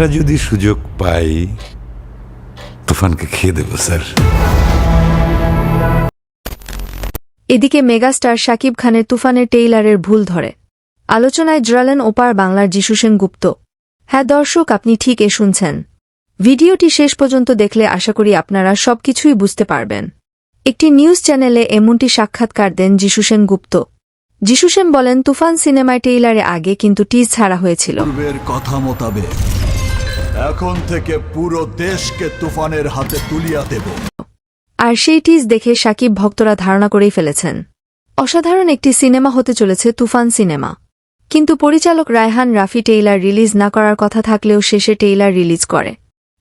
একটা যদি সুযোগ পাই তুফানকে খেয়ে দেবো স্যার। এদিকে মেগাস্টার শাকিব খানের তুফানের টেইলারের ভুল ধরে। আলোচনায় জড়ালেন ওপার বাংলার যিশু সেন গুপ্ত। হ্যাঁ দর্শক আপনি ঠিক এ শুনছেন। ভিডিওটি শেষ পর্যন্ত দেখলে আশা করি আপনারা সবকিছুই বুঝতে পারবেন। একটি নিউজ চ্যানেলে এমনটি সাক্ষাৎকার দেন যিশু সেন গুপ্ত। যিশু সেন বলেন তুফান সিনেমায় টেইলারে আগে কিন্তু টিজ ছাড়া হয়েছিল। কথা মোতাবেক এখন থেকে পুরো দেশকে তুফানের হাতে তুলিয়া দেব। আর সেই টিজ দেখে সাকিব ভক্তরা ধারণা করেই ফেলেছেন। অসাধারণ একটি সিনেমা হতে চলেছে তুফান সিনেমা। কিন্তু পরিচালক রায়হান রাফি টেইলার রিলিজ না করার কথা থাকলেও শেষে টেইলার রিলিজ করে।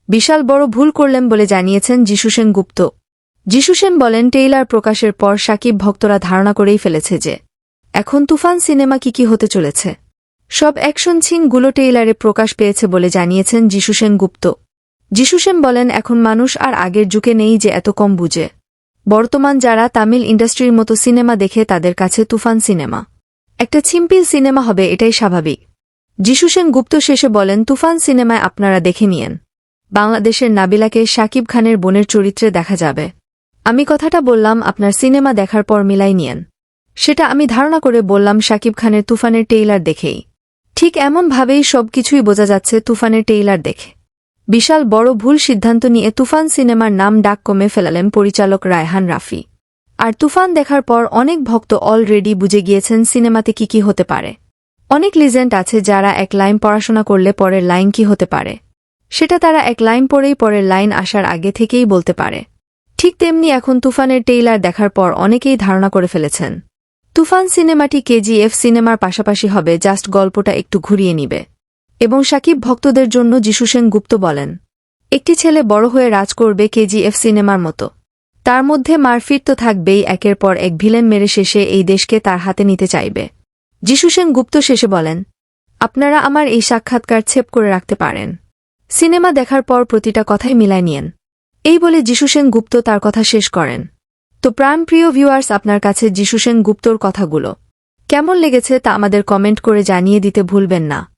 বিশাল বড় ভুল করলেন বলে জানিয়েছেন যিশু সেন গুপ্ত। যিশু সেন বলেন, টেইলার প্রকাশের পর সাকিব ভক্তরা ধারণা করেই ফেলেছে যে এখন তুফান সিনেমা কি কি হতে চলেছে। সব অ্যাকশন সিনগুলো টেইলারে প্রকাশ পেয়েছে বলে জানিয়েছেন যিশু সেন গুপ্ত। যিশু সেন বলেন, এখন মানুষ আর আগের যুগে নেই যে এত কম বুঝে। বর্তমান যারা তামিল ইন্ডাস্ট্রির মতো সিনেমা দেখে তাদের কাছে তুফান সিনেমা। একটা ছিম্পিল সিনেমা হবে, এটাই স্বাভাবিক। যিশু সেন গুপ্ত শেষে বলেন, তুফান সিনেমায় আপনারা দেখে নিয়েন। বাংলাদেশের নাবিলাকে শাকিব খানের বোনের চরিত্রে দেখা যাবে। আমি কথাটা বললাম, আপনার সিনেমা দেখার পর মিলাই নিয়েন। সেটা আমি ধারণা করে বললাম, শাকিব খানের তুফানের টেইলার দেখেই। ঠিক এমনভাবেই সবকিছুই বোঝা যাচ্ছে তুফানের টেইলার দেখে। বিশাল বড় ভুল সিদ্ধান্ত নিয়ে তুফান সিনেমার নাম ডাক কমে ফেলালেন পরিচালক রায়হান রাফি। আর তুফান দেখার পর অনেক ভক্ত অলরেডি বুঝে গিয়েছেন সিনেমাতে কি কি হতে পারে। অনেক লিজেন্ড আছে যারা এক লাইন পড়াশোনা করলে পরের লাইন কি হতে পারে। সেটা তারা এক লাইন পরেই পরের লাইন আসার আগে থেকেই বলতে পারে। ঠিক তেমনি এখন তুফানের টেইলার দেখার পর অনেকেই ধারণা করে ফেলেছেন। তুফান সিনেমাটি কেজিএফ সিনেমার পাশাপাশি হবে, জাস্ট গল্পটা একটু ঘুরিয়ে নিবে। এবং সাকিব ভক্তদের জন্য যিশু সেন গুপ্ত বলেন, একটি ছেলে বড় হয়ে রাজ করবে কেজিএফ সিনেমার মতো। তার মধ্যে মারফিট তো থাকবেই, একের পর এক ভিলেন মেরে শেষে এই দেশকে তার হাতে নিতে চাইবে। যিশু সেন গুপ্ত শেষে বলেন, আপনারা আমার এই সাক্ষাৎকার ছেপ করে রাখতে পারেন। সিনেমা দেখার পর প্রতিটা কথাই মিলায় নিয়েন। এই বলে যিশু সেন গুপ্ত তার কথা শেষ করেন। তো প্রাণপ্রিয় ভিউয়ার্স আপনার কাছে যিশু সেন গুপ্তর কথাগুলো। কেমন লেগেছে তা আমাদের কমেন্ট করে জানিয়ে দিতে ভুলবেন না।